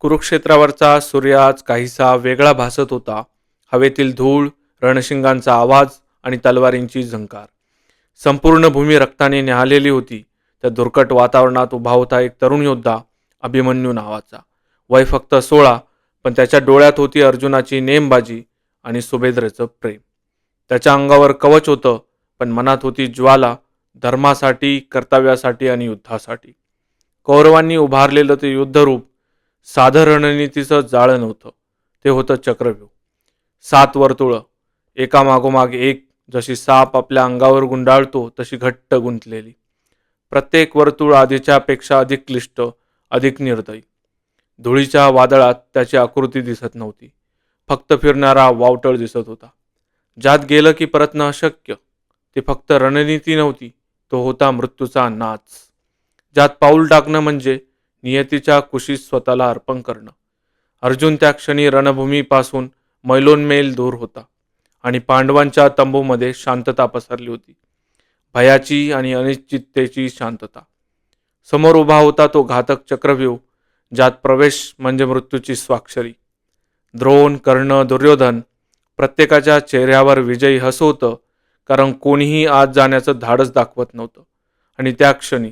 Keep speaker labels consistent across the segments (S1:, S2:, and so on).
S1: कुरुक्षेत्रावरचा सूर्य आज काहीसा वेगळा भासत होता. हवेतील धूळ रणशिंगांचा आवाज आणि तलवारींची झंकार. संपूर्ण भूमी रक्ताने न्याहालेली होती. त्या दुर्कट वातावरणात उभा होता एक तरुण योद्धा अभिमन्यू नावाचा. वय फक्त सोळा पण त्याच्या डोळ्यात होती अर्जुनाची नेमबाजी आणि सुभेद्रेचं प्रेम. त्याच्या अंगावर कवच होतं पण मनात होती ज्वाला धर्मासाठी कर्तव्यासाठी आणि युद्धासाठी. कौरवांनी उभारलेलं ते युद्धरूप साधं रणनीतीचं जाळं नव्हतं. ते होतं चक्रव्यूह. सात वर्तुळं. एकामागोमाग एक जशी साप आपल्या अंगावर गुंडाळतो तशी घट्ट गुंतलेली. प्रत्येक वर्तुळ आधीच्यापेक्षा अधिक क्लिष्ट अधिक निर्दयी. धुळीच्या वादळात त्याची आकृती दिसत नव्हती. फक्त फिरणारा वावटळ दिसत होता. ज्यात गेलं की परतणं अशक्य. ती फक्त रणनीती नव्हती. तो होता मृत्यूचा नाच. ज्यात पाऊल टाकणं म्हणजे नियतीच्या कुशीत स्वतःला अर्पण करणं. अर्जुन त्या क्षणी रणभूमीपासून मैलोनमेल दूर होता आणि पांडवांच्या तंबूमध्ये शांतता पसरली होती. भयाची आणि अनिश्चिततेची शांतता. समोर उभा होता तो घातक चक्रव्यूह ज्यात प्रवेश म्हणजे मृत्यूची स्वाक्षरी. द्रोण कर्ण दुर्योधन प्रत्येकाच्या चेहऱ्यावर विजयी हसवतं होतं कारण कोणीही आत जाण्याचं धाडस दाखवत नव्हतं. आणि त्या क्षणी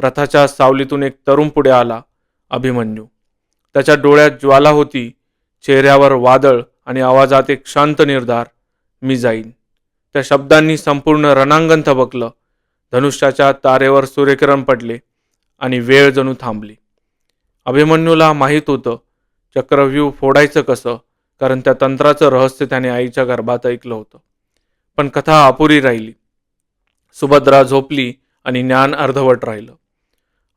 S1: रथाच्या सावलीतून एक तरुण पुढे आला अभिमन्यू. त्याच्या डोळ्यात ज्वाला होती चेहऱ्यावर वादळ आणि आवाजात एक शांत निर्धार मी जाईन. त्या शब्दांनी संपूर्ण रणांगण थबकलं. धनुष्याच्या तारेवर सूर्यकिरण पडले आणि वेळ जणू थांबली. अभिमन्यूला माहीत होतं चक्रव्यूह फोडायचं कसं कारण त्या तंत्राचं रहस्य त्याने आईच्या गर्भात ऐकलं होतं. पण कथा अपुरी राहिली. सुभद्रा झोपली आणि ज्ञान अर्धवट राहिलं.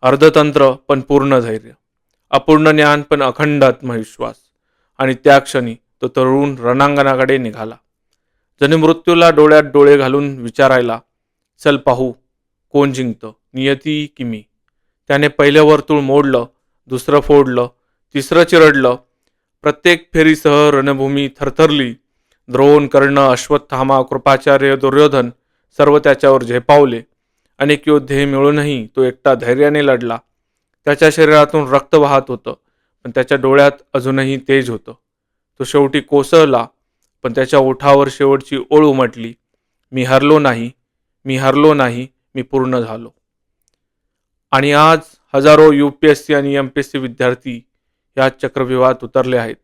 S1: अर्धतंत्र पण पूर्ण धैर्य. अपूर्ण ज्ञान पण अखंड आत्मविश्वास आणि त्या क्षणी तो तरुण रणांगणाकडे निघाला. ज्याने मृत्यूला डोळ्यात डोळे घालून विचारायला चल पाहू कोण जिंकतं नियती की मी? त्याने पहिलं वर्तुळ मोडलं दुसरं फोडलं तिसरं चिरडलं. प्रत्येक फेरीसह रणभूमी थरथरली. द्रोण कर्ण अश्वत्थामा कृपाचार्य दुर्योधन सर्व त्याच्यावर झेपावले. अनेक योद्धे मिळूनही तो एकटा धैर्याने लढला. त्याच्या शरीरातून रक्त वाहत होतं पण त्याच्या डोळ्यात अजूनही तेज होतं. तो शेवटी कोसळला पण त्याच्या ओठावर शेवटची ओळ उमटली. मी हरलो नाही मी हरलो नाही मी पूर्ण झालो. आणि आज हजारो यू पी एस सी आणि एम पी एस सी विद्यार्थी या चक्रव्यूहात उतरले आहेत.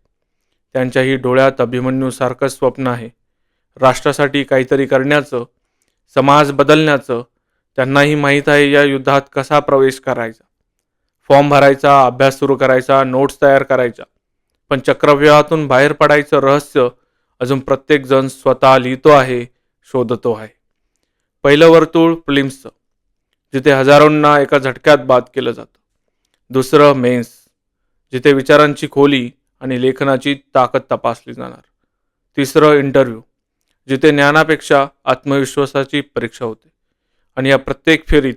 S1: त्यांच्याही डोळ्यात अभिमन्यूसारखं स्वप्न आहे. राष्ट्रासाठी काहीतरी करण्याचं समाज बदलण्याचं त्यांनाही माहीत आहे या युद्धात कसा प्रवेश करायचा? फॉर्म भरायचा अभ्यास सुरू करायचा नोट्स तयार करायच्या. पण चक्रव्यूहातून बाहेर पडायचं रहस्य अजून प्रत्येकजण स्वतः लिहितो आहे शोधतो आहे. पहिलं वर्तुळ प्लिम्सचं जिथे हजारोंना एका झटक्यात बाद केलं जातं. दुसरं मेन्स जिथे विचारांची खोली आणि लेखनाची ताकद तपासली जाणार. तिसरं इंटरव्ह्यू जिथे ज्ञानापेक्षा आत्मविश्वासाची परीक्षा होते. आणि या प्रत्येक फेरीत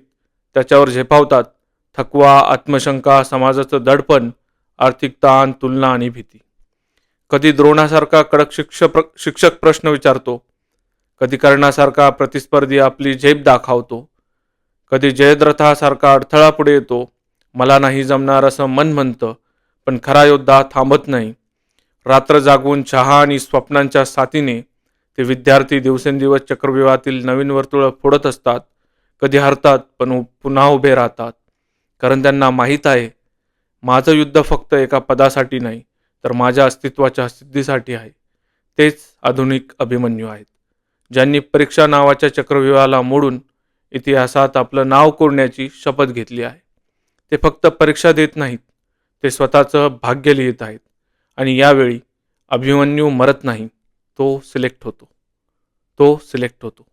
S1: त्याच्यावर झेपावतात थकवा आत्मशंका समाजाचं दडपण आर्थिक ताण तुलना आणि भीती. कधी द्रोणासारखा कडक शिक्ष प्र शिक्षक प्रश्न विचारतो कधी कर्णासारखा प्रतिस्पर्धी आपली झेप दाखवतो कधी जयद्रथासारखा अडथळा पुढे येतो मला नाही जमणार असं मन म्हणतं पण खरा योद्धा थांबत नाही. रात्र जागून चहा आणि स्वप्नांच्या साथीने ते विद्यार्थी दिवसेंदिवस चक्रव्यूहातील नवीन वर्तुळं फोडत असतात कधी हरतात पण उ- पुन्हा उभे राहतात. कारण त्यांना माहीत आहे माझं युद्ध फक्त एका पदासाठी नाही तर माझ्या अस्तित्वाच्या सिद्धीसाठी आहे. तेच आधुनिक अभिमन्यू आहेत. ज्यांनी परीक्षा नावाच्या चक्रव्यूहाला मोडून इतिहासात आपलं नाव कोरण्याची शपथ घेतली आहे. ते फक्त परीक्षा देत नाहीत ते स्वतःचं भाग्य लिहित आहेत. आणि यावेळी अभिमन्यू मरत नाही तो सिलेक्ट होतो. तो सिलेक्ट होतो.